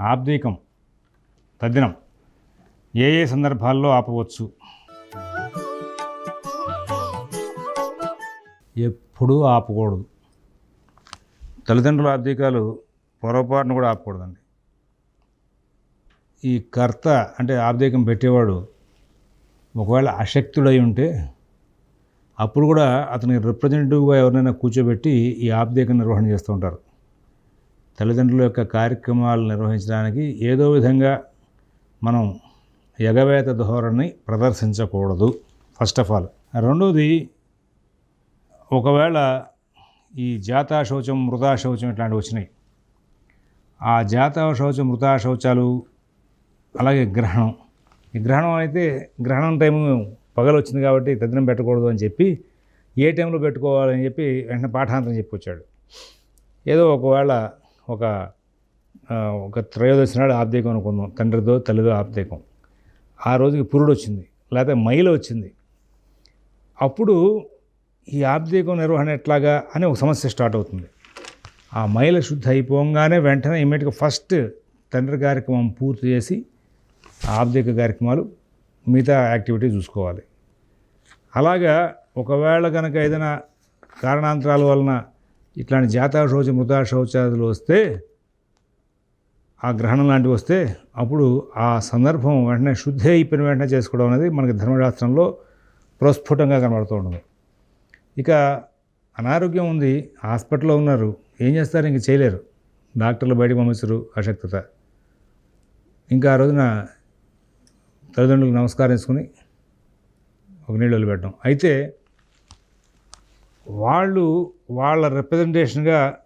ఆబ్దీకం తద్దినం. ఏ ఏ సందర్భాల్లో ఆపవచ్చు? ఎప్పుడూ ఆపకూడదు. తల్లిదండ్రుల ఆబ్దీకాలు పొరపాటును కూడా ఆపకూడదండి. ఈ కర్త అంటే ఆబ్దీకం పెట్టేవాడు ఒకవేళ అశక్తుడై ఉంటే అప్పుడు కూడా అతని రిప్రజెంటేటివ్గా ఎవరినైనా కూర్చోబెట్టి ఈ ఆబ్దీకం నిర్వహణ చేస్తూ ఉంటారు. తల్లిదండ్రుల యొక్క కార్యక్రమాలు నిర్వహించడానికి ఏదో విధంగా మనం ఎగవేత ధోరణి ప్రదర్శించకూడదు ఫస్ట్ ఆఫ్ ఆల్ రెండోది ఒకవేళ ఈ జాతా శౌచం మృతా శౌచం ఇట్లాంటివి వచ్చినాయి. ఆ జాతా శౌచం మృతా శౌచాలు అలాగే గ్రహణం. ఈ గ్రహణం అయితే గ్రహణం టైము పగలు వచ్చింది కాబట్టి తద్దినం పెట్టకూడదు అని చెప్పి ఏ టైంలో పెట్టుకోవాలని చెప్పి వెంటనే పాఠాంతరం చెప్పొచ్చాడు ఏదో ఒకవేళ ఒక ఒక త్రయోదశి నాడు ఆబ్దేకం అనుకుందాం. తండ్రిదో తల్లిదో ఆబ్దేకం ఆ రోజుకి పురుడు వచ్చింది. లేకపోతే మైల వచ్చింది. అప్పుడు ఈ ఆబ్దేకం నిర్వహణ ఎట్లాగా అని ఒక సమస్య స్టార్ట్ అవుతుంది. ఆ మైల శుద్ధి అయిపోగానే వెంటనే ఇమీడియట్గా ఫస్ట్ తండ్రి కార్యక్రమం పూర్తి చేసి ఆ కార్యక్రమాలు మిగతా యాక్టివిటీ చూసుకోవాలి. అలాగా ఒకవేళ కనుక ఏదైనా కారణాంతరాల వలన ఇట్లాంటి జాతా శౌచ మృతా శౌచాదులు వస్తే ఆ గ్రహణం లాంటివి వస్తే అప్పుడు ఆ సందర్భం వెంటనే శుద్ధి అయిపోయిన వెంటనే చేసుకోవడం అనేది మనకి ధర్మశాస్త్రంలో ప్రస్ఫుటంగా కనబడుతూ ఉండదు ఇక అనారోగ్యం ఉంది హాస్పిటల్లో ఉన్నారు ఏం చేస్తారు? ఇంక చేయలేరు. డాక్టర్లు బయటకు పంపించరు అశక్తత. ఇంకా ఆ రోజున తల్లిదండ్రులకు నమస్కారం ఒక నీళ్ళు వదిలిపెట్టడం. అయితే వాళ్ళు వాళ్ళ రిప్రజెంటేషన్గా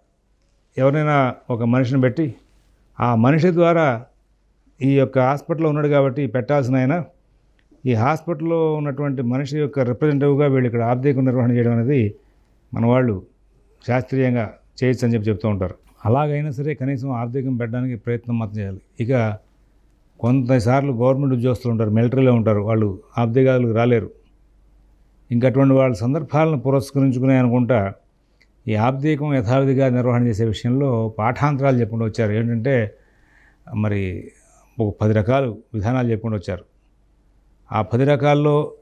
ఎవరైనా ఒక మనిషిని పెట్టి ఆ మనిషి ద్వారా ఈ యొక్క హాస్పిటల్లో ఉన్నాడు కాబట్టి పెట్టాల్సిన ఆయన ఈ హాస్పిటల్లో ఉన్నటువంటి మనిషి యొక్క రిప్రజెంటేటివ్గా వీళ్ళు ఇక్కడ ఆర్థిక నిర్వహణ చేయడం అనేది మన వాళ్ళు శాస్త్రీయంగా చేయొచ్చు అని చెప్పి చెప్తూ ఉంటారు. అలాగైనా సరే కనీసం ఆర్థికం పెట్టడానికి ప్రయత్నం మాత్రం చేయాలి. ఇక కొంతసార్లు గవర్నమెంట్ ఉద్యోగస్తులు ఉంటారు మిలిటరీలో ఉంటారు వాళ్ళు ఆబ్దిగాలకు రాలేరు. ఇంకా అటువంటి వాళ్ళ సందర్భాలను పురస్కరించుకునే అనుకుంటా ఈ ఆబ్దీకం యథావిధిగా నిర్వహణ చేసే విషయంలో పాఠాంతరాలు చెప్పుకుంటూ వచ్చారు. ఏంటంటే మరి ఒక పది రకాలు విధానాలు చెప్పుకుంటూ వచ్చారు. ఆ పది రకాల్లో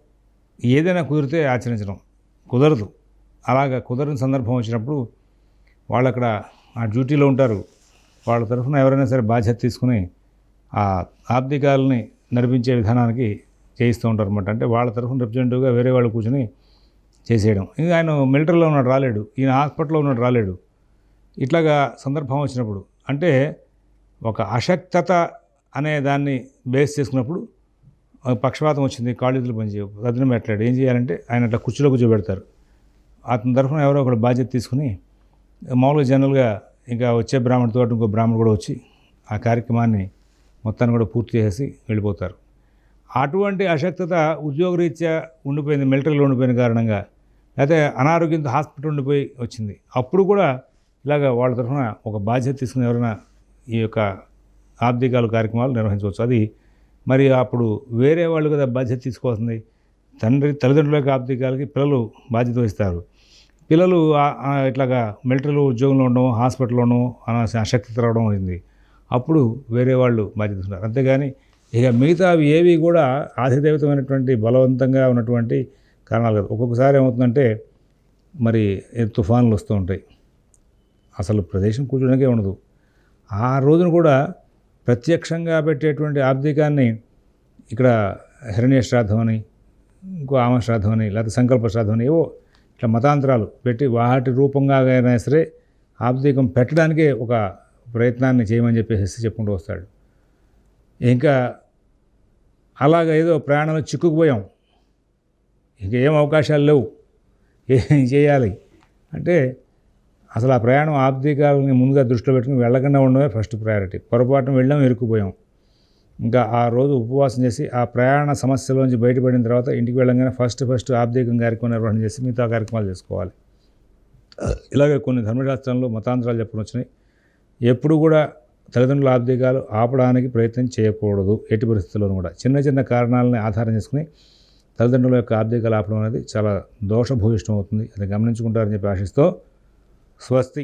ఏదైనా కుదిరితే ఆచరించడం కుదరదు. అలాగ కుదరని సందర్భం వచ్చినప్పుడు వాళ్ళు అక్కడ ఆ డ్యూటీలో ఉంటారు. వాళ్ళ తరఫున ఎవరైనా సరే బాధ్యత తీసుకుని ఆ ఆబ్దికాలని నడిపించే విధానానికి చేయిస్తూ ఉంటారు అనమాట అంటే వాళ్ళ తరఫున రిప్రజెంటేటివ్గా వేరే వాళ్ళు కూర్చొని చేసేయడం. ఇది ఆయన మిలిటరీలో ఉన్నాడు రాలేడు. ఈయన హాస్పిటల్లో ఉన్నాడు రాలేడు. ఇట్లాగా సందర్భం వచ్చినప్పుడు అంటే ఒక అశక్తత అనే దాన్ని బేస్ చేసుకున్నప్పుడు పక్షపాతం వచ్చింది కాలేజీలో పనిచేయ రద్దున పెట్టలేడు ఏం చేయాలంటే ఆయన అట్లా కుర్చీలో కూర్చోబెడతారు. అతని తరఫున ఎవరో ఒకటి బాధ్యత తీసుకుని మామూలుగా జనరల్గా ఇంకా వచ్చే బ్రాహ్మణుడితో ఇంకో బ్రాహ్మణుడు కూడా వచ్చి ఆ కార్యక్రమాన్ని మొత్తాన్ని కూడా పూర్తి చేసి వెళ్ళిపోతారు. అటువంటి అశక్తత ఉద్యోగరీత్యా ఉండిపోయింది మిలిటరీలో ఉండిపోయిన కారణంగా. లేకపోతే అనారోగ్యంతో హాస్పిటల్ ఉండిపోయి వచ్చింది. అప్పుడు కూడా ఇలాగ వాళ్ళ తరఫున ఒక బాధ్యత తీసుకుని ఎవరైనా ఈ యొక్క ఆబ్దికాలు కార్యక్రమాలు నిర్వహించవచ్చు. అది మరి అప్పుడు వేరే వాళ్ళు కదా బాధ్యత తీసుకోవాల్సింది. తండ్రి తల్లిదండ్రుల యొక్క ఆబ్దికాలకి పిల్లలు బాధ్యత వహిస్తారు. పిల్లలు ఇట్లాగా మిలిటరీలో ఉద్యోగంలో ఉండడం హాస్పిటల్లో ఉండడం అన- అశక్తత రావడం అయింది. అప్పుడు వేరే వాళ్ళు బాధ్యత తీసుకుంటారు అంతేగాని ఇక మిగతావి ఏవి కూడా ఆధిదైవితమైనటువంటి బలవంతంగా ఉన్నటువంటి కారణాలు కాదు. ఒక్కొక్కసారి ఏమవుతుందంటే మరి తుఫానులు తుఫాన్లు వస్తూ ఉంటాయి. అసలు ప్రదేశం కూర్చోడానికే ఉండదు. ఆ రోజున కూడా ప్రత్యక్షంగా పెట్టేటువంటి ఆబ్దికాన్ని ఇక్కడ హిరణ్య శ్రాద్ధం అని ఇంకో ఆమ శ్రాద్ధం అని లేకపోతే సంకల్ప శ్రాద్ధం అని ఏవో ఇట్లా మతాంతరాలు పెట్టి వాటి రూపంగా అయినా సరే ఆబ్దికం పెట్టడానికే ఒక ప్రయత్నాన్ని చేయమని చెప్పేసి చెప్పుకుంటూ వస్తాడు. ఇంకా అలాగ ఏదో ప్రయాణంలో చిక్కుకుపోయాం. ఇంకా ఏం అవకాశాలు లేవు. ఏం చేయాలి? అంటే అసలు ఆ ప్రయాణం ఆబ్దికాలని ముందుగా దృష్టిలో పెట్టుకుని వెళ్ళకుండా ఉండడమే ఫస్ట్ ప్రయారిటీ. పొరపాటున వెళ్ళాం ఇరుక్కుపోయాం. ఇంకా ఆ రోజు ఉపవాసం చేసి ఆ ప్రయాణ సమస్యలోంచి బయటపడిన తర్వాత ఇంటికి వెళ్ళంగానే ఫస్ట్ ఫస్ట్ ఆబ్దికం కార్యక్రమం నిర్వహణ చేసి మిగతా కార్యక్రమాలు చేసుకోవాలి. ఇలాగే కొన్ని ధర్మశాస్త్రంలో మతాంతరాలు చెప్పడం వచ్చినాయి. ఎప్పుడు కూడా తల్లిదండ్రుల ఆబ్దికాలు ఆపడానికి ప్రయత్నం చేయకూడదు ఎట్టి పరిస్థితుల్లోనూ కూడా. చిన్న చిన్న కారణాలని ఆధారం చేసుకుని తల్లిదండ్రుల యొక్క ఆబ్దికాలు ఆపడం అనేది చాలా దోషభూయిష్టం అవుతుంది అది గమనించుకుంటారని చెప్పి ఆశిస్తూ స్వస్తి.